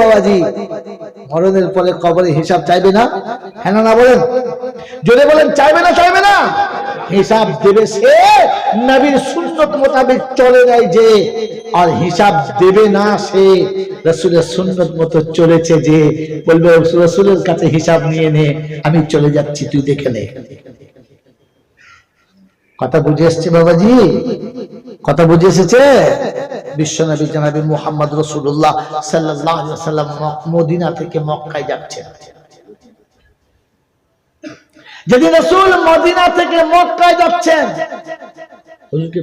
বাবাজি, মরণের পরে কবরে হিসাব চাইবে না? হ্যাঁ না বলেন। জোরে বলেন, চাইবে না চাইবে না? হিসাব দেবে সে, নবীর সুন্নত মোতাবেক চলে যায় যে, আর হিসাব দেবে না সে, রসুলের সুন্নত মতো চলেছে যে, বলবে, রসুলের কাছে হিসাব নিয়ে নে, আমি চলে যাচ্ছি, তুই দেখে নে। কথা বুঝে এসছে বাবাজি? কথা বুঝে এসেছে? বিশ্বনবী জানাবি মুহাম্মদ রসুল্লাহ সাল্লাম মদিনা থেকে মক্কায় যাচ্ছেন। যদি রসুল মদিনা থেকে মক্কায় যাচ্ছেন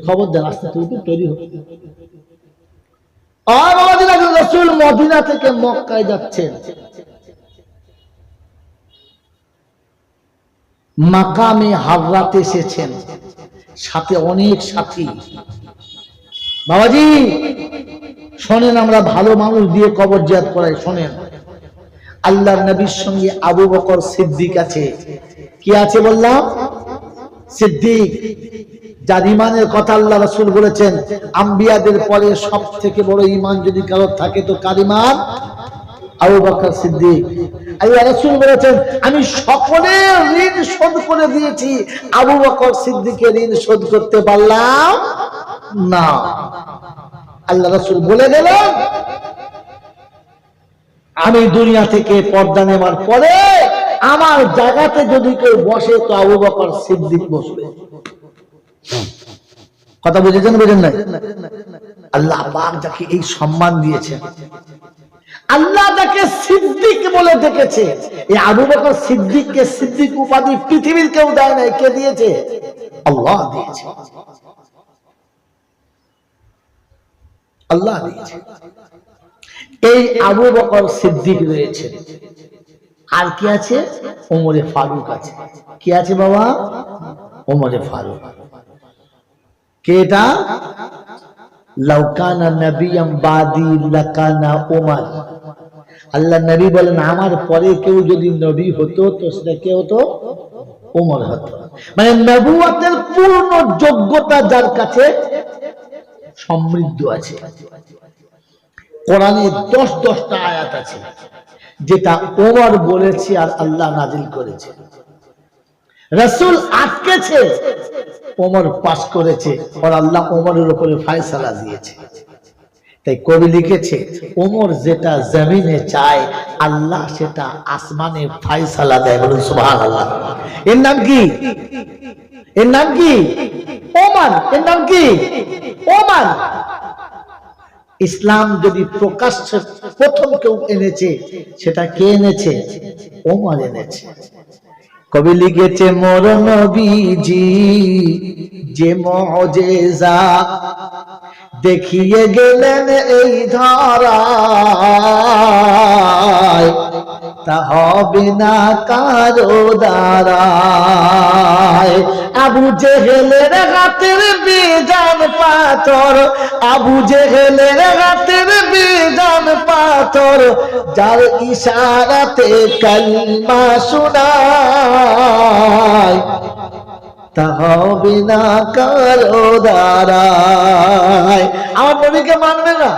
খবর দেন? আস্তে তুই তৈরি হবে রসুল মদিনা থেকে মক্কায় যাচ্ছেন। মাকামে হাবরাতে এসেছেন। সাথে অনেক সাথী। বাবাজি, শোনেন আমরা ভালো মানুষ দিয়ে কবর জিয়াদ করাই, শোনেন। আল্লাহ নবীর সঙ্গে আবু বকর সিদ্দিক আছে। কি আছে বললাম? সিদ্দিক, যার ইমানের কথা আল্লাহ রসুল বলেছেন, আম্বিয়াদের পরে সব থেকে বড় ইমান যদি কারও থাকে তো কার ইমান আবু বকর সিদ্দিক। আল্লাহ রসুল বলেছেন, আমি সকলের ঋণ শোধ করে দিয়েছি। আবু বকর সিদ্দিকের ঋণ শোধ করতে পারলাম? না। আল্লাহ রসুল বলে গেলেন, আমি দুনিয়া থেকে পর্দা নেওয়ার পরে আমার জায়গাতে যদি কেউ বসে, তো আবু বকর সিদ্দিক বসবে। কথা বুঝেছেন, বুঝেন না আল্লাহ যাকে এই সম্মান দিয়েছেন, আল্লাহ যাকে সিদ্দিক বলে ডেকেছে এই আবু বকর সিদ্দিককে সিদ্দিক উপাধি পৃথিবীর কেউ দেয় নাই, কে দিয়েছে? আল্লাহ দিয়েছে। আল্লাহ দিয়েছে। এই আবু বকর সিদ্দিক রয়েছে। আর কি আছে? ওমরে ফারুক আছে। কি আছে বাবা? ওমরে ফারুক। কে এটা? লাউকানা নবিয়াম বাদি লাকানা ওমর আল্লাহ নবী বলেন, আমার পরে কেউ যদি নবী হতো, তো সেটা কে হতো? ওমর হতো। মানে নবুয়াতের পূর্ণ যোগ্যতা যার কাছে সমৃদ্ধ আছে। কোরআনে দশ দশটা আয়াত আছে, যেটা ওমর বলেছে আর আল্লাহ নাজিল করেছে। রসুল আটকেছে, ওমর পাশ করেছে, আর আল্লাহ ওমরের উপরে ফায়সালা দিয়েছে। তাই কবি লিখেছে, ওমর যেটা জমিনে চায়, আল্লাহ সেটা আসমানে ফায়সালা দেয়। বলুন সুবহান আল্লাহ এর নাম কি? এর নাম কি? ওমর এর নাম কি? ওমর ইসলাম যদি প্রকাশ্যে প্রথম কেউ এনেছে, সেটা কে এনেছে? ওমর এনেছে। কবি লিখেছে, মোর নবীজি, যে মজেজা দেখিয়ে গেলেন এই ধরায় তা হবে না কারও দ্বারায়। আবু জেহেলের হাতের বেজান পাথর, আবু জেহেলের হাতের বেজান পাথর, যার ইশারাতে কালমা শোনায়। হবে না কারও দ্বারায়। আমার নবীকে মানবে না?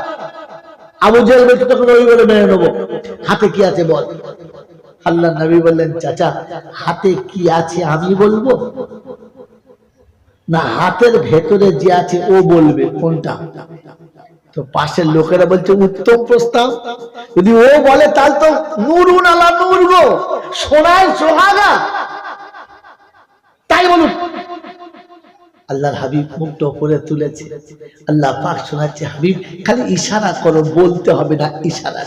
আবু জেল বলছে তখন ওই বলে মেনে নেব। হাতে কি আছে বল? আল্লাহ নবী বললেন, চাচা, হাতে কি আছে আমি বলব? না, হাতের ভেতরে যে আছে ও বলবে, কোনটা? তো পাশের লোকেরা বলছে উত্তম প্রস্তাব। যদি ও বলে, তাহলে তো নুরুন আলা নূর গো। সোনায় সোহাগা তাই বলুন আল্লাহর হাবিব মুখটা উপরে তুলেছে। আল্লাহ পাক শোনাচ্ছে, হাবিব, খালি ইশারা করো, বলতে হবে না ইশারা।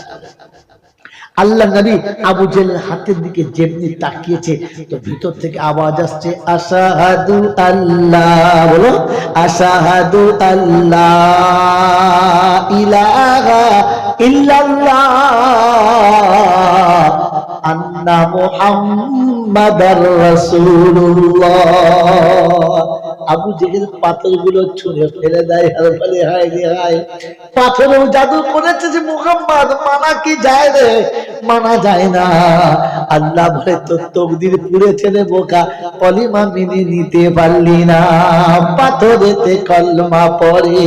আল্লাহ নবী আবু জেলের হাতের দিকে যেমনি তাকিয়েছে, তো ভিতর থেকে আওয়াজ আসছে, আশাহাদু আল্লাহ, বলো, আশাহাদু আল্লাহ, ইলাহা ইল্লাল্লাহ, আন্না মুহাম্মাদার রাসূলুল্লাহ। আবু জেহেল পাথরগুলো ছুঁড়ে ফেলে দেয় আর বলে হায় রে হায়। পাথরেও জাদু করেছে যে মুহাম্মদ, মানা কি যায় রে? মানা যায় না। আল্লাহ বলে, তোর তকদির পুড়ে ছেলে বোকা, কলিমা মেনে নিতে পারলি না। পাথরেতে কলমা পরে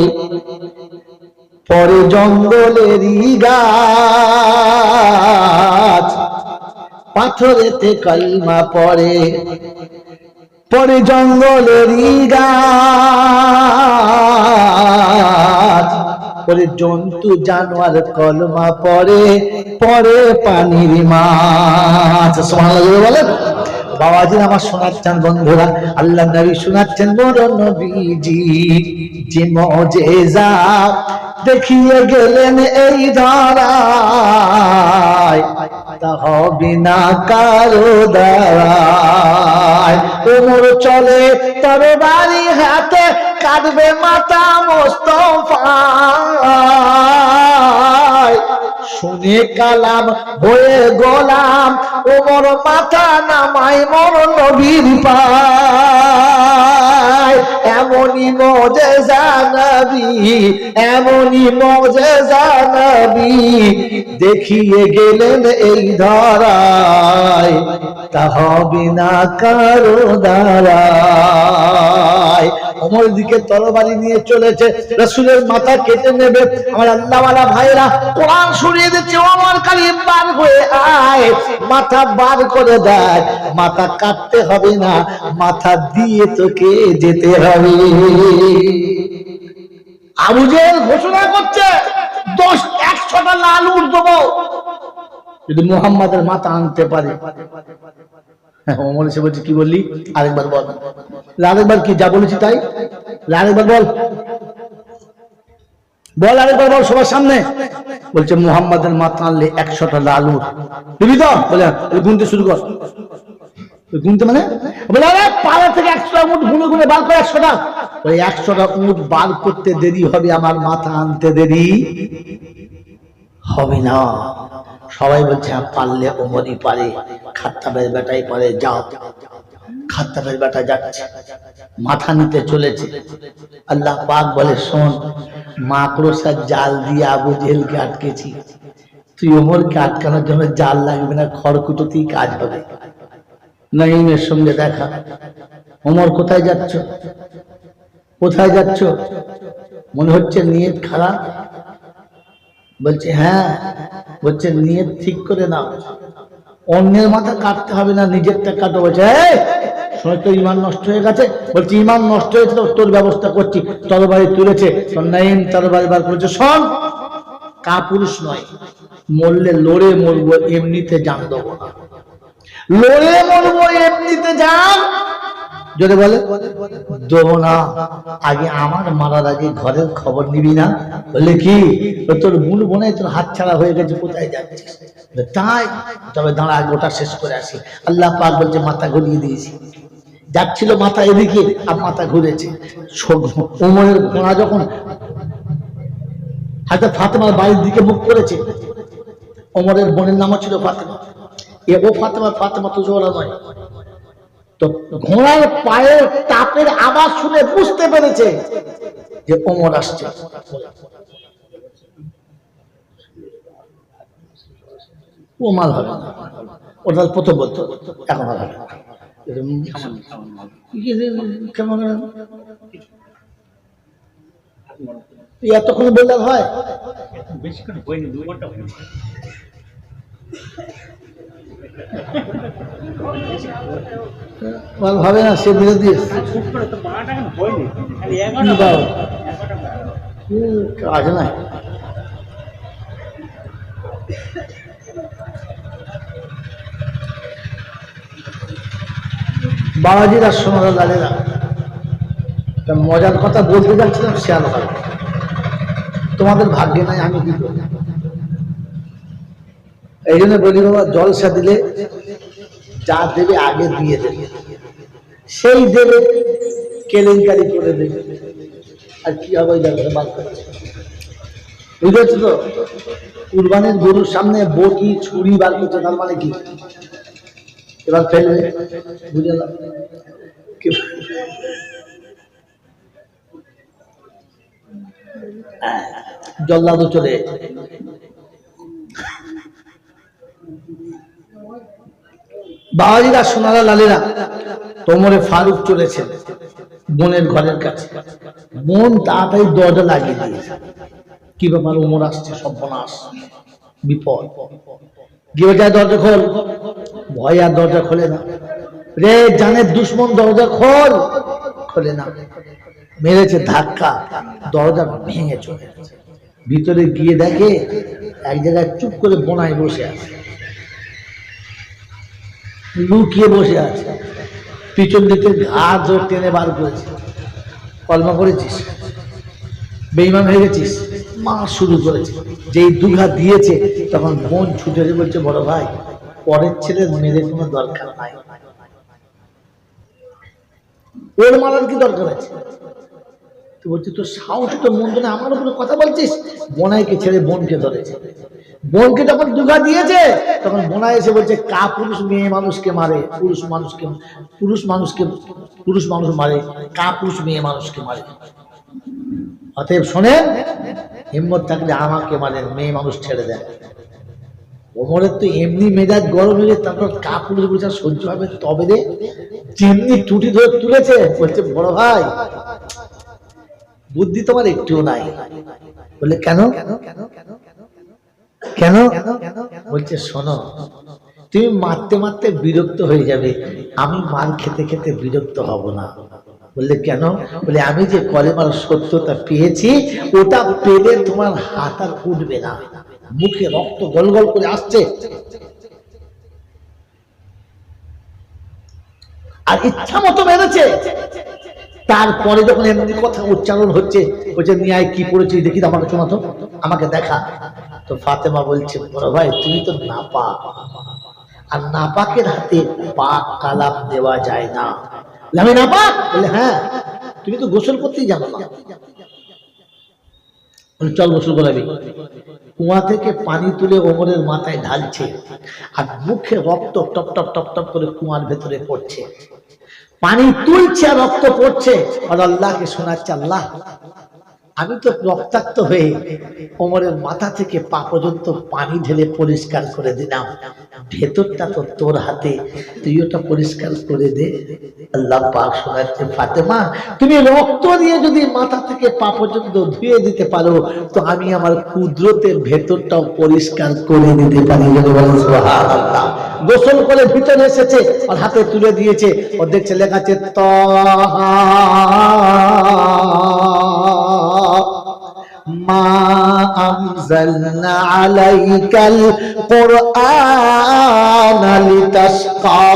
পরে জঙ্গলেরই গাছ। পাথরেতে কলমা পড়ে পরে জঙ্গলেরই গাছ পরে জন্তু, জানোয়ার কলমা পড়ে পরে পানির মাছ। বলেন। বাবাজি আমার শোনাচ্ছেন বন্ধুরা, আল্লাহ নবী শোনাচ্ছেন বড় নবীজি। যে মজেজা দেখিয়ে গেলেন এই ধরায়, তা হবে না কারও দ্বারায়। ওমর চলে তবে বাড়ি হাতে কাটবে মাথা মোস্তফায় শুনে কালাম হয়ে গোলাম, ওমর মাথা নামাই মর নবীর এমনই মজেজা জানাবি এমনই মজেজা নবী। দেখিয়ে গেলেন এই ধরায়, তা হবে না কারও দ্বারায়। অমর দিকে তরবারি নিয়ে চলেছে। রসুলের মাথা কেটে নেবে। আমার আল্লাহওয়ালা ভাইরা কোরআন শুনিয়ে দিচ্ছে আমার কালি বার হয়ে আয়। মাথা বার করে দেয়। মাথা কাটতে হবে না, মাথা দিয়ে তোকে যেতে হবে। আবু ঘোষণা করছে, দশ একশোটা লাল উঠ দেবো। যদি মোহাম্মদের মাথা আনতে পারে। অমর এসে বলছে কি বললি? আরেকবার বল। আরেকবার কি যা বলেছি তাই? আরেকবার বল। বল আরেকবার বল সবার সামনে। বলছে মোহাম্মদের মাথা আনলে একশোটা লাল। উঠ দিবি তো বলে গুনতে শুরু কর। গুনতে মানে? বলে আরে পাড়া থেকে একশোটা উঠ গুনে গুনে বার করে একশোটা। ওই একশোটা উঠ বার করতে দেরি হবে আমার মাথা আনতে দেরি। হবে না। সবাই বলছে পারলে ওমরই পারে, খাত্তাবের বেটাই পারে, যাও। খাত্তাবের বেটা যাচ্ছে, মাথা নিতে চলেছে। আল্লাহ পাক বলে, শোন, মাকড়সার জাল দিয়ে আবু জেলকে আটকেছি। তুই ওমরকে আটকানোর জন্য জাল লাগবে না, খড়কুটোতেই কাজ হবে। নাইমের সঙ্গে দেখা। ওমর, কোথায় যাচ্ছ? কোথায় যাচ্ছ? মনে হচ্ছে নিয়ত খারাপ। বলছে হ্যাঁ বলছে নিয়ত ঠিক করে নাও। অন্যের মাথা কাটতে হবে না, নিজেরটা কাটো। বলছে তো ইমান নষ্ট হয়ে গেছে? বলছে, ইমান নষ্ট হয়েছে তোর ব্যবস্থা করছি, তরবারি তুলেছে। নাইম তরবারি বার করেছে। শোন, কাপুরুষ নয়, মরলে লড়ে মরবো, এমনিতে জান দেবো না। লড়ে মরবো, এমনিতে জান যদি বলে দেবো না আগে আমার মারার আগে ঘরের খবর নিবি না। বলে কি? তোর বুন বোনাই তোর হাত ছাড়া হয়ে গেছে কোথায় যাচ্ছিস? বলে, তাই তবে দাঁড়া আগে ওটা শেষ করে আসি। আল্লাহ পাক বলছে মাথা ঘুরিয়ে দিয়েছি। যাচ্ছিল মাথা এদিকে আর মাথা ঘুরেছে। ওমরের ঘোড়া যখন হাতে ফাতেমার বাড়ির দিকে মুখ করেছে ওমরের বোনের নামও ছিল ফাতেমা। এ ও ফাতেমা ফাতেমা তো জোড়া নয়। তো ঘোড়ার পায়ের তাপের আওয়াজ শুনে বুঝতে পেরেছে যে ওমর আসছে। ও মাল হবে। ওটা প্রথম বলতো। এখন হবে এতক্ষণ বললে হয়? বেশিক্ষণ হয়নি, দু ঘণ্টা মাল হবে না, সে বিরোধী করে কাজ নাই বাবাজিরা সোনারা লালেরা। তা মজার কথা বলতে যাচ্ছিলাম হবে তোমাদের ভাগ্যে নাই, আমি কি করব? এই জন্য বলি বাবা, জলসা দিলে যা দেবে আগে দিয়ে দেবে। সেই দেবে, কেলেঙ্কারি করে দেবে। আর কি হবে বার করছে বুঝতে পারছ তো? কুরবানির গরুর সামনে বটি, ছুরি বার করছে তার মানে কি? এবার ফেলবে বুঝে জল্লাদও চলে বাবাজিরা সোনারা, লালেরা, তোমরে ফারুক চলেছে বোনের ঘরের কাছে। বোন তাড়াতাড়ি দরজা লাগিয়ে দিয়েছে। কি ব্যাপার? উমর আসছে, সর্বনাশ, বিপদ। গিয়ে যায় দরজা খোল। ভয় আর দরজা খোলে না। রে জানের দুশ্মন দরজা খোল। খোলে না। মেরেছে ধাক্কা। দরজা ভেঙে চলে ভিতরে গিয়ে দেখে এক জায়গায় চুপ করে বোনায় বসে আছে। লুকিয়ে বসে আছে। পিছন দিকে ঘা জোর টেনে বার করেছে। কলমা করেছিস? বেইমান হয়ে গেছিস? মা শুরু করেছে। যেই দুঘা দিয়েছে, তখন বোন ছুটে বলছে, বড় ভাই, পরের ছেলে মেয়েদের কোনো দরকার নাই। ওর মারার কি দরকার আছে? বলছি, তোর সাহস তো মন্দ না আমার উপরে কথা বলছিস? বোনাইকে ছেড়ে বোনকে ধরেছে বোনকে যখন দুঘা দিয়েছে, তখন বোনা এসে বলছে, কা পুরুষ মেয়ে মানুষকে মারে, পুরুষ মানুষকে পুরুষ মানুষকে, পুরুষ মানুষ মারে, কা পুরুষ মেয়ে মানুষকে মারে। অতএব শোনেন, হিম্মত থাকলে আমাকে মারেন, মেয়ে মানুষ ছেড়ে দেন। ওমরের তো এমনি মেজাজ গরম হয়ে তারপর কাপড় বুঝা সহ্য হবে তবে রে। যেমনি টুটি ধরে তুলেছে, বলছে, বড় ভাই বুদ্ধি তোমার একটুও নাই। বলে কেন? কেন? বলছে, শোনো, তুমি মারতে মারতে বিরক্ত হয়ে যাবে। আমি মার খেতে খেতে বিরক্ত হব না। বললে, কেন? বলে আমি যে কলেমার সত্যতা পেয়েছি, ওটা পেলে তোমার হাত আর উঠবে না। মুখে রক্ত গল গল করে আসছে। আর ইচ্ছা মতো মেরেছে। তারপরে যখন এমনি কথা উচ্চারণ হচ্ছে বলছে নিয়ায় কি পড়েছি দেখি আমাকে শোনা তো আমাকে দেখা। তো ফাতেমা বলছে, বড় ভাই, তুমি তো নাপা। আর নাপাকের হাতে পাক কালাম দেওয়া যায় না। আমি নাপাক? বলে হ্যাঁ তুমি তো গোসল করতেই জানো না। চল গোসল করাবি কুয়া থেকে পানি তুলে ওমরের মাথায় ঢালছে, আর মুখে রক্ত টপ টপ টপ টপ করে কুয়ার ভেতরে পড়ছে। পানি তুলছে রক্ত পড়ছে। আর আল্লাহকে শোনাচ্ছে আল্লাহ। আমি তো রক্তাক্ত হয়ে ওমরের মাথা থেকে পা পর্যন্ত পানি ঢেলে পরিষ্কার করে দিলাম। ভেতরটা তো তোর হাতে। তুই ওটা পরিষ্কার করে দে। আল্লাহ পাক শোনাচ্ছে, ফাতেমা, তুমি রক্ত দিয়ে যদি মাথা থেকে পা পর্যন্ত ধুয়ে দিতে পারো, তো আমি আমার কুদরতের ভেতরটাও পরিষ্কার করে দিতে পারি। গোসল করে ভিতরে এসেছে, আর হাতে তুলে দিয়েছে। ও দেখছে লেখা আছে মা أنزلنا عليك القرآن لتشقى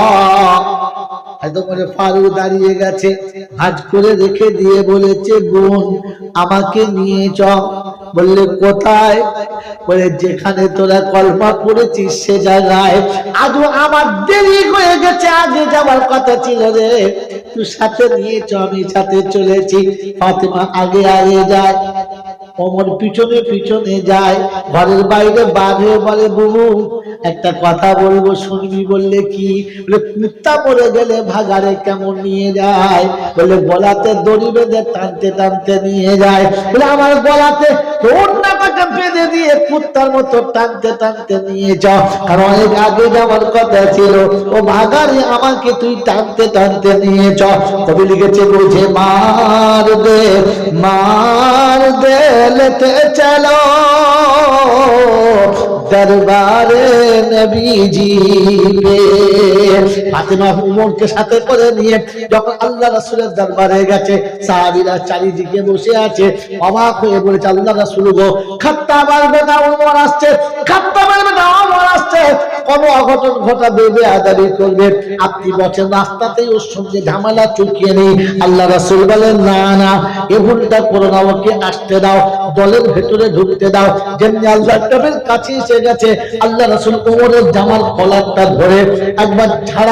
দাঁড়িয়ে গেছে হাজ করে রেখে দিয়ে বলেছে, বোন, আমাকে নিয়ে চ বললে, কোথায়? বলে, যেখানে তোরা কল্পা করেছিস সে জায়গায়। আজও আমার দেরি হয়ে গেছে, আগে যাওয়ার কথা ছিল রে। তুই সাথে নিয়েছ, আমি সাথে চলেছি। ফাতেমা আগে আগে যায় অমর পিছনে পিছনে যায়, ঘরের বাইরে বাঘে বলে, বুবু একটা কথা বলব, শুনবি বললে কি? বলে, কুত্তা পরে গেলে ভাগারে কেমন নিয়ে যায়? বলে, গলাতে দড়ি বেঁধে টানতে টানতে নিয়ে যায়। বলে, আমার গলাতে কারণ অনেক আগে যাওয়ার কথা ছিল, ও ভাগারে আমাকে তুই টানতে টানতে নিয়ে লিখেছে মার দে মার দে চলো। দরবারে নবীজি পে উমরকে সাথে করে নিয়ে যখন আল্লাহ দরবারে গেছে চারিদিকে বসে আছে, অবাক হয়ে বলেছে, আল্লাহ গো খাত্তাবার বেটা উমর আসছে খাত্তাবার বেটা উমর আসছে। অঘটন ঘটাবে করবে। আপনি বছর রাস্তাতেই ওর সঙ্গে ঝামেলা চুকিয়ে নেই। আল্লাহ রাসূল বলেন, না না, এ ভুলটা করো না, ওকে আসতে দাও, দলের ভেতরে ঢুকতে দাও। যেমনি আল্লাহ কাছে এসে গেছে, আল্লাহ রাসূল ওমরের জামার কলারটা ধরে একবার ছাড়া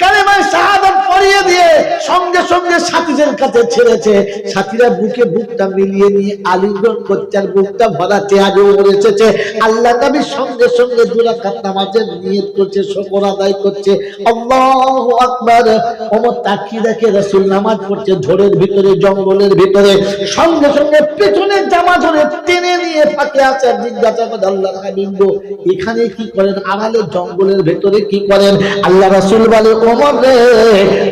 কালেমায় পড়িয়ে দিয়ে সঙ্গে সঙ্গে সাথীদের কাছে ছেড়েছে। সাথীরা বুকে বুকটা মিলিয়ে নিয়ে এসেছে। আল্লাহ নবী সঙ্গে সঙ্গে নিয়ত করছে, শকর আদায় করছে। তাকিয়ে দেখে রাসূল নামাজ পড়ছে ঝোড়ের ভিতরে, জঙ্গলের ভিতরে। সঙ্গে সঙ্গে পেছনের জামা ধরে টেনে নিয়ে ফাঁকে আছে আল্লাহ এখানে কি করেন? আড়ালে জঙ্গলের ভেতরে কি করেন? আল্লাহ রাসূল বলে ওমর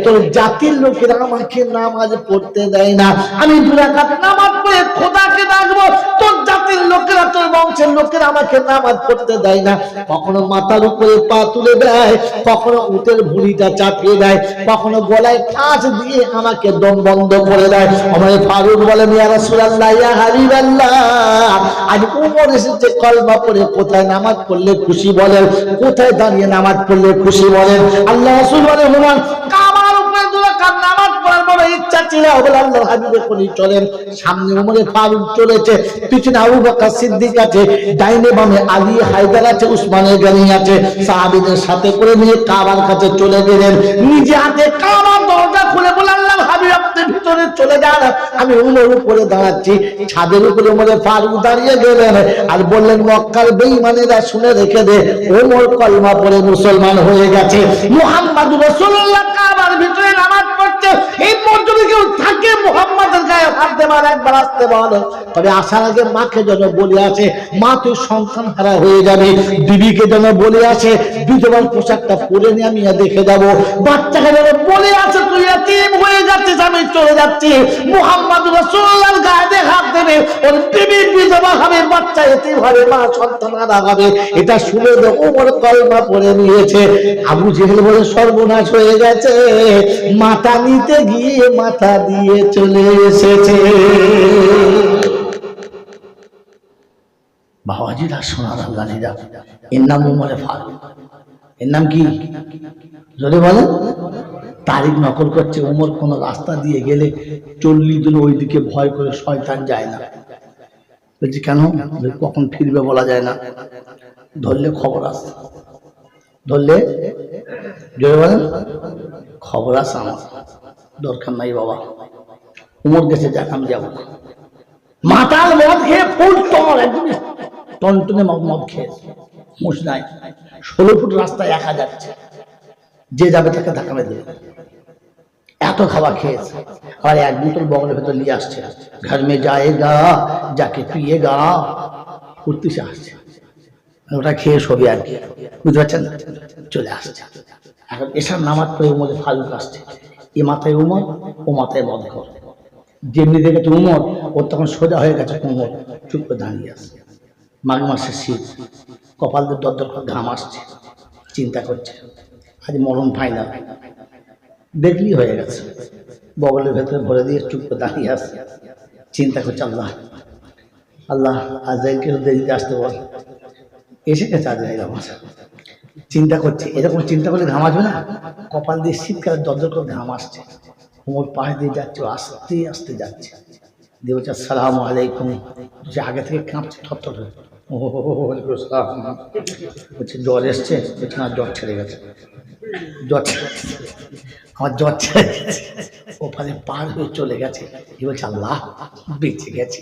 তোর জাতির লোকেরা আমাকে নামাজ পড়তে দেয় না। আমি দুরাকাত নামাজ পড়ে খোদাকে ডাকবো, তোর জাতির লোকেরা, তোর বংশের লোকেরা আমাকে নামাজ পড়তে দেয় না। কখনো মাথার উপরে পা তুলে দেয়, কখনো উটের ভুড়িটা চাপিয়ে দেয়, কখনো গলায় কাঁচ দিয়ে আমাকে দম বন্ধ করে দেয়। আমার ফারুক বলেন, ইয়া রাসূলুল্লাহ, ইয়া আজ উমর এসেছে, কলমা পড়ে কোথায় নামাজ পড়লে খুশি বলেন, কোথায় দাঁড়িয়ে নামাজ পড়লে খুশি বলেন। আল্লাহ রাসূল বলেন হুমান উপরে আমি উমর উপরে দাঁড়াচ্ছি। ছাদের উপরে উমরে ফারুক দাঁড়িয়ে গেলেন। আর বললেন, মক্কার বেঈমানেরা শুনে রেখে দে। ওমর কলমা পড়ে মুসলমান হয়ে গেছে। মুহাম্মদ রাসূলুল্লাহ কাবার ভিতরে নামাজ এই পর্যন্ত কেউ থাকে, মুহাম্মাদের গায়ে হাত দেবার, একবার আসতে বলে। তবে আসার আগে মাকে যেন বলে আছে মা তুই সন্তান হারা হয়ে যাবে। যেন বলে আছে বিধবার পোশাকটা পরে নিয়ে আমি দেখে যাব। বাচ্চাকে যেন বলে আছে তুই হয়ে যাচ্ছিস, আমি চলে যাচ্ছি। মুহাম্মদ গায়ে হাত দেবে, ওর বিধবা হবে, বাচ্চা এতিম হবে, মা সন্তান হারা হবে। এটা শুনে ওমর কলমা পড়ে নিয়েছে। আবু জেহেল বলে, সর্বনাশ হয়ে গেছে। মাথা নিতে গিয়ে মাথা দিয়ে চলে এসেছে। বাবাজিরা, সোনার আল্লাহিরা এর নাম উমরে ফারুক। এর নাম কি? জোরে বলেন। তারিখ নকল করছে, উমর কোন রাস্তা দিয়ে গেলে চল্লিশ দিন ওইদিকে ভয় করে শয়তান যায় না। বলছি, কেন? কখন ফিরবে বলা যায় না। ধরলে খবর আসে ধরলে? জোরে বলেন। খবর আসে আমার। দরকার নাই বাবা। উমর গেছে, যাক, আমি যাব। মাতাল মদ খেয়ে ফুল টন একদম টনটনে মদ খেয়ে। মুশ নাই। ষোলো ফুট রাস্তায় একা যাচ্ছে। যে যাবে তাকে ধাক্কা দেবে। এত খাবার খেয়েছে। আর এক বোতল বগলের ভেতর নিয়ে আসছে। ঘর মে যায়গা যাকে পিয়েগা উঠতেছে আসছে। ওটা খেয়ে সবই আর কি। বুঝতে পারছেন? চলে আসছে। এখন এসার নামাজ পড়ে মধ্যে ফালুক আসছে। এ মাথায় উমর, ও মাথায় মদ ঘর যেমনি দেখেছে উমর, ওর তখন সোজা হয়ে গেছে কোমর চুপ করে দাঁড়িয়ে আছে। মাঘ মাসের শীত কপাল দিয়ে দর দর করে ঘাম আসছে, চিন্তা করছে। আজ মরণ ফাইনাল দেখলি হয়ে গেছে। বগলের ভেতরে ভরে দিয়ে চুপ করে দাঁড়িয়ে আছে। চিন্তা করছে আল্লাহ আল্লাহ আজকে দেরিতে আসতে বল। এসে গেছে আজরাইল আমার। চিন্তা করছে। এরকম চিন্তা করলে ঘাম আসবে না? কপাল দিয়ে শীতকালে দরদর করে ঘাম আসছে। কোমর পাশ দিয়ে যাচ্ছে আস্তে আস্তে যাচ্ছে। দিয়ে আসসালামু আলাইকুম। যে আগে থেকে কাঁপছে থরথর ও বলছে, জ্বর এসছে? বলছে, না, জ্বর ছেড়ে গেছে। জ্বর আমার জ্বর ছেড়ে গেছে। ওখানে পার হয়ে চলে গেছে। এ বলছে, আল্লাহ, বেঁচে গেছে।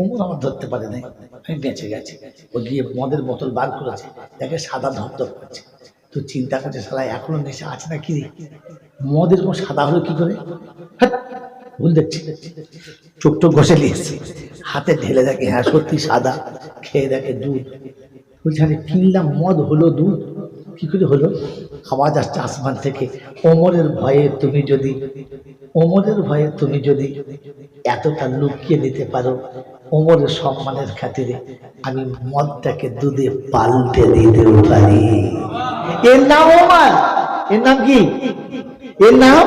ওমর আমার ধরতে পারে নাই, আমি বেঁচে গেছি। ও গিয়ে মদের বোতল বার করেছে, দেখে সাদা ধপধপ করছে। তো চিন্তা করছে সালা এখনও নেশা আছে না কি? মদের কোন সাদা হলো কি করে? ভুল দেখছি। চোখ টোক ঘষে নিয়েছি। হাতে ঢেলে দেখে হ্যাঁ সত্যি সাদা। খেয়ে দেখে দুধ। বলছে, আরে, কিনলাম মদ, হলো দুধ? কি করে হলো? আওয়াজ আসছে আসমান থেকে ওমরের ভয়ে তুমি যদি ওমরের ভয়ে তুমি যদি এতটা লুকিয়ে নিতে পারো, ওমরের সম্মানের খাতিরে আমি মদটাকে দুধে পাল্টে দিতে পারি। এর নাম ওমার। এর নাম কি? এর নাম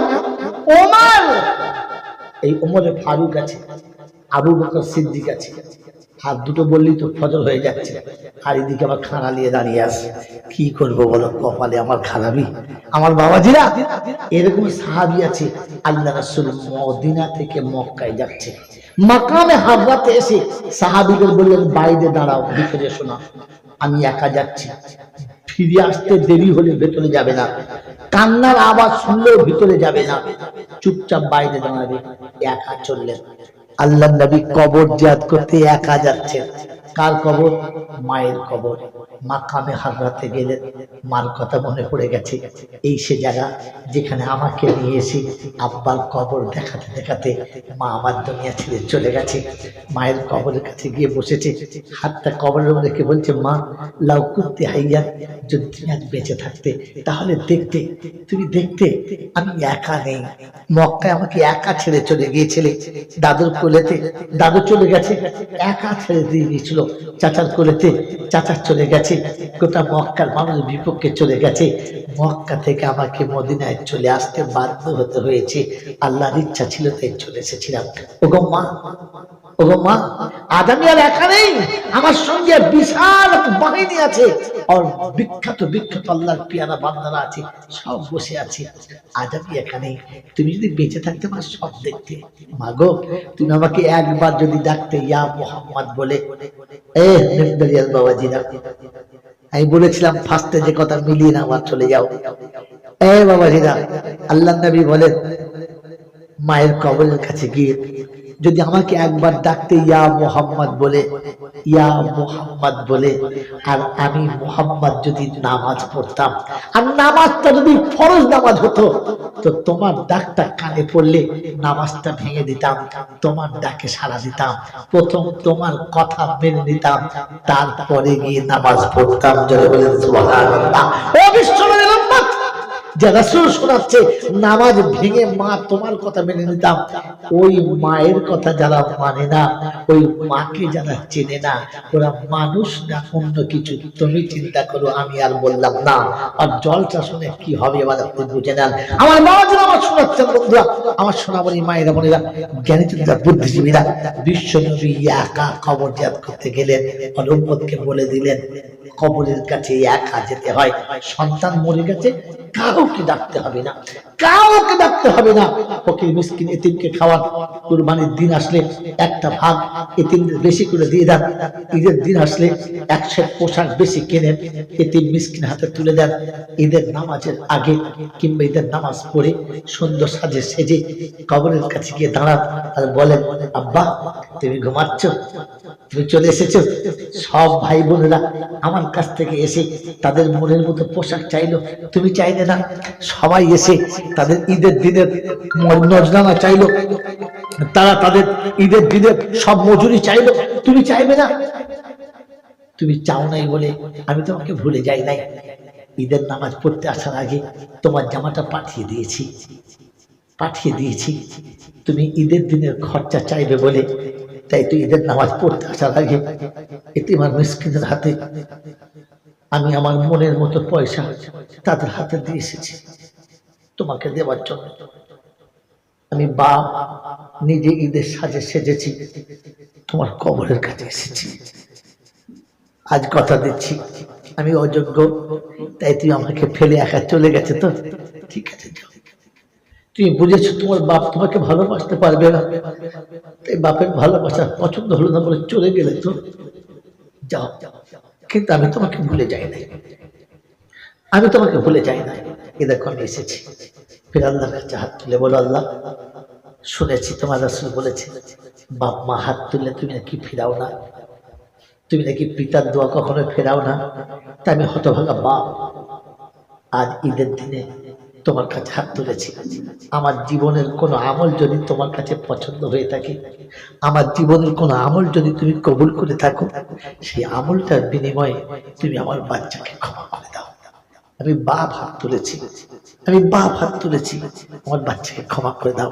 ওমার। এই ওমরে ফারুক আছে, আবু বকর সিদ্দিক আছে। হাত দুটো বললেই তো ফজর হয়ে যাচ্ছে। আর এদিকে আবার খানা নিয়ে দাঁড়িয়ে আছে। কি করব বলো? কপালে আমার খারাপই আমার বাবাজিরা, এরকম সাহাবি আছে, আল্লাহ রাসূল মদিনা থেকে মক্কায় যাচ্ছে। মাকামে হাবরাতে এসে সাহাবিদের বললেন, বাইরে দাঁড়াও, ভিতরে শোনা আমি একা যাচ্ছি। ফিরে আসতে দেরি হলে ভেতরে যাবে না। কান্নার আওয়াজ শুনলেও ভিতরে যাবে না। চুপচাপ বাইরে দাঁড়াবে। একা চললেন। আল্লাহ নবী কবর জিয়াদ করতে একা যাচ্ছেন কার কবর? মায়ের কবর। মাকামে হাজরাতে গেলে মার কথা মনে পড়ে গেছে। এই সে জায়গা যেখানে আমাকে নিয়ে এসে আব্বার কবর দেখাতে দেখাতে মা আমার দুনিয়া ছেড়ে চলে গেছে। মায়ের কবরের কাছে গিয়ে বসেছে। হাতটা কবরের রেখে বলছে, মা, লাউ কুত্তে হাইয়া যদি তুমি আজ বেঁচে থাকতে, তাহলে দেখতে, তুমি দেখতে আমি একা নেই। মক্কায় আমাকে একা ছেড়ে চলে গিয়েছিলে। দাদুর কোলেতে, দাদু চলে গেছে। একা ছেড়ে দিয়ে গিয়েছিল। চাচার কোলেতে, চাচা চলে গেছে। গোটা মক্কার মানুষ বিপক্ষে চলে গেছে। মক্কা থেকে আমাকে মদিনায় চলে আসতে বাধ্য হতে হয়েছে। আল্লাহর ইচ্ছা ছিল তাই চলে এসেছিলাম। ওগো মা তুমি যদি বেঁচে থাকতে আমার সব দেখতে। তুমি আমাকে একবার যদি ডাকতে, ইয়া মোহাম্মদ বলে। বাবাজিরা, আমি বলেছিলাম ফার্স্টে যে কথা মিলিয়ে না আমার চলে যাও। এ বাবাজিরা আল্লাহ নবী বলেন, মায়ের কবরের কাছে গিয়ে যদি আমাকে একবার ডাকতে ইয়া মোহাম্মদ বলে, ইয়া মোহাম্মদ বলে, আর আমি মোহাম্মদ যদি নামাজ পড়তাম, আর নামাজটা যদি ফরজ নামাজ হতো, তো তোমার ডাকটা কানে পড়লে নামাজটা ভেঙে দিতাম, তোমার ডাকে সাড়া দিতাম, প্রথম তোমার কথা মেনে নিতাম, তারপরে গিয়ে নামাজ পড়তাম যদি বলেন সুবহানাল্লাহ। ও উম্মত শোনাচ্ছে, নামাজ ভেঙে মা তোমার কথা মেনে নিতাম। ওই মায়ের কথা যারা মানে না, ওই মাকে যারা চেনে না, ওরা মানুষ না, অন্য কিছু। তুমি চিন্তা করো, আমি আর বললাম না। আর জলটা শুনে কি হবে এবার আপনি বুঝে নেন। আমার বাবা যারা আমার শোনাচ্ছেন, বন্ধুরা, আমার সোনামণি, মায়েরা, বোনেরা জ্ঞানী চিন্তা বুদ্ধিজীবীরা বিশ্ব নবী একা খবর জাত করতে গেলেন অনুম্মদকে বলে দিলেন, কবরের কাছে একা যেতে হয়, সন্তান মরে গেছে কাউকে ডাকতে হবে না, কাউকে ডাকতে হবে না। ফকির মিসকিন এতিমকে খাওয়ান, কুরবানির দিন আসলে একটা ভাগ এতিমদের বেশি করে দিয়ে দেন, ঈদের দিন আসলে এক সেট পোশাক বেশি কেনেন, এতিম মিসকিন হাতে তুলে দেন, ঈদের নামাজের আগে কিংবা ঈদের নামাজ পড়ে সুন্দর সাজে সেজে কবরের কাছে গিয়ে দাঁড়ান, আর বলেন, আব্বা, তুমি ঘুমাচ্ছ? তুমি চলে এসেছ? সব ভাই বোনেরা আমার কাছ থেকে এসে তাদের মনের মতো পোশাক চাইলো, তুমি চাইলে না সবাই এসে তাদের ঈদের দিনের নজরানা চাইলো। তারা তাদের ঈদের দিনের সব মজুরি চাইলো। তুমি চাইবে না? তুমি চাও নাই বলে আমি তোমাকে ভুলে যাই নাই। ঈদের নামাজ পড়তে আসার আগে তোমার জামাটা পাঠিয়ে দিয়েছি। পাঠিয়ে দিয়েছি। তুমি ঈদের দিনের খরচা চাইবে বলে। তাই তুই ঈদের নামাজ পড়তে আসার আগে এতে আমার মিসকিনের হাতে আমি আমার মনের মতো পয়সা তাদের হাতে দিয়ে এসেছি। তোমাকে দেওয়ার জন্য। আমি বাপ, নিজে ঈদের সাজে সেজেছি। তোমার কবরের কাছে এসেছি। আজ কথা দিচ্ছি। আমি অযোগ্য, তাই তুই আমাকে ফেলে একা চলে গেছে তো? ঠিক আছে তুমি বুঝেছ তোমার বাপ তোমাকে ভালোবাসতে পারবে না। তাই বাপের ভালোবাসা পছন্দ হলো না বলে চলে গেলে তো? যাও যাও যাও। কিন্তু আমি তোমাকে ভুলে যাই নাই। আমি তোমাকে ভুলে যাই নাই। এ দেখো, আমি এসেছি। ফির আল্লাহ কাছে হাত তুলে বলো, আল্লাহ, শুনেছি তোমার রাসুল বলেছে, বাপ মা হাত তুললে তুমি নাকি ফেরাও না। তুমি নাকি পিতার দোয়া কখনো ফেরাও না। তাই আমি হতভাগা বাপ। আজ ঈদের দিনে তোমার কাছে হাত তুলেছি। আমার জীবনের কোনো আমল যদি তোমার কাছে পছন্দ হয়ে থাকে, আমার জীবনের কোনো আমল যদি তুমি কবুল করে থাকো, সেই আমলটার বিনিময়ে তুমি আমার বাচ্চাকে ক্ষমা করে দাও। আমি বাপ হাত তুলেছি। আমি বাপ হাত তুলেছি। আমার বাচ্চাকে ক্ষমা করে দাও।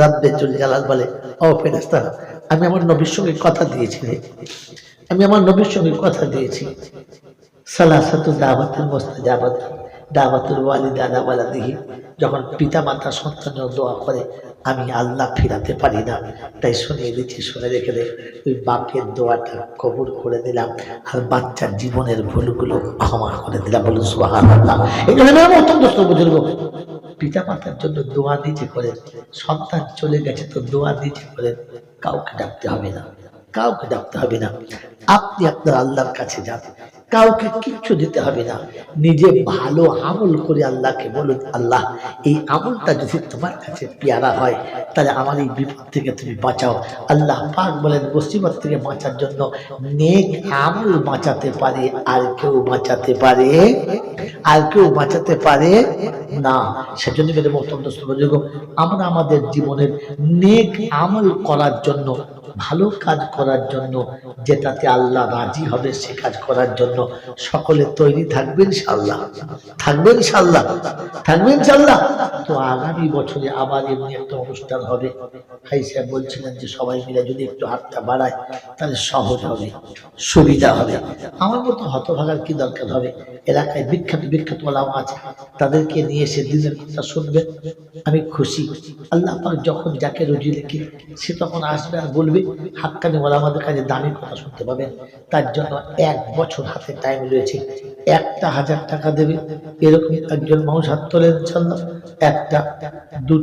রাব্বে চলে জালাল বলে, ও ফেরেস্তা আমি আমার নবীর সঙ্গে কথা দিয়েছি আমি আমার নবীর সঙ্গে কথা দিয়েছি। সালাসাতু দাওয়াতুল মুস্তাজাবাত। দাওয়াতুল ওয়ালিদানা ওয়ালাদিহি, যখন পিতা মাতা সন্তানের দোয়া করে, আমি আল্লাহ ফিরাতে পারি না। তাই শুনিয়ে দিচ্ছি শুনে রেখে দে। ওই বাপের দোয়াটা কবুল করে দিলাম আর বাচ্চার জীবনের ভুলগুলো ক্ষমা করে দিলাম। বলুন সুহান এগুলো আমি অত্যন্ত বুঝলব পিতা মাতার জন্য দোয়া নিজে করেন, সন্তান চলে গেছে তো দোয়া নিজে করেন, কাউকে ডাকতে হবে না, কাউকে ডাকতে হবে না। আপনি আপনার আল্লাহর কাছে যান। কাউকে কিচ্ছু দিতে হবে না। নিজে ভালো আমল করে আল্লাহকে বলুন, আল্লাহ, এই আমলটা যদি তোমার কাছে পেয়ারা হয়, তাহলে আমার এই বিপদ থেকে তুমি বাঁচাও। আল্লাহ পাক বলেন, মুসিবত থেকে বাঁচার জন্য নেক আমল বাঁচাতে পারে, আর কেউ বাঁচাতে পারে, আর কেউ বাঁচাতে পারে না। সেজন্য মেরে সুযোগ আমরা আমাদের জীবনের নেক আমল করার জন্য ভালো কাজ করার জন্য, যেটাতে আল্লাহ রাজি হবে সে কাজ করার জন্য সকলে তৈরি থাকবেন ইনশাল্লাহ থাকবেন ইনশাল্লাহ থাকবেন ইনশাল্লাহ তো আগামী বছরে আবার এমনি একটা অনুষ্ঠান হবে। ভাই সাহেব বলছিলেন যে সবাই মিলে যদি একটু হাতটা বাড়ায়, তাহলে সহজ হবে, সুবিধা হবে। আমার মতো হতভাগার কি দরকার হবে? এলাকায় বিখ্যাত বিখ্যাত ওলামা আছে। তাদেরকে নিয়ে এসে দিনের কথা শুনবে। আমি খুশি। আল্লাহ যখন যাকে রুজি লেখে সে তখন আসবে আর বলবে হাক্কানি ওলামাদের কাছে দামি কথা শুনতে পাবেন তার জন্য এক বছর হাতে টাইম রয়েছে। একটা হাজার টাকা দেবে। এরকম একজন মানুষ হাত তোলে ইনশাল্লাহ। একটা দু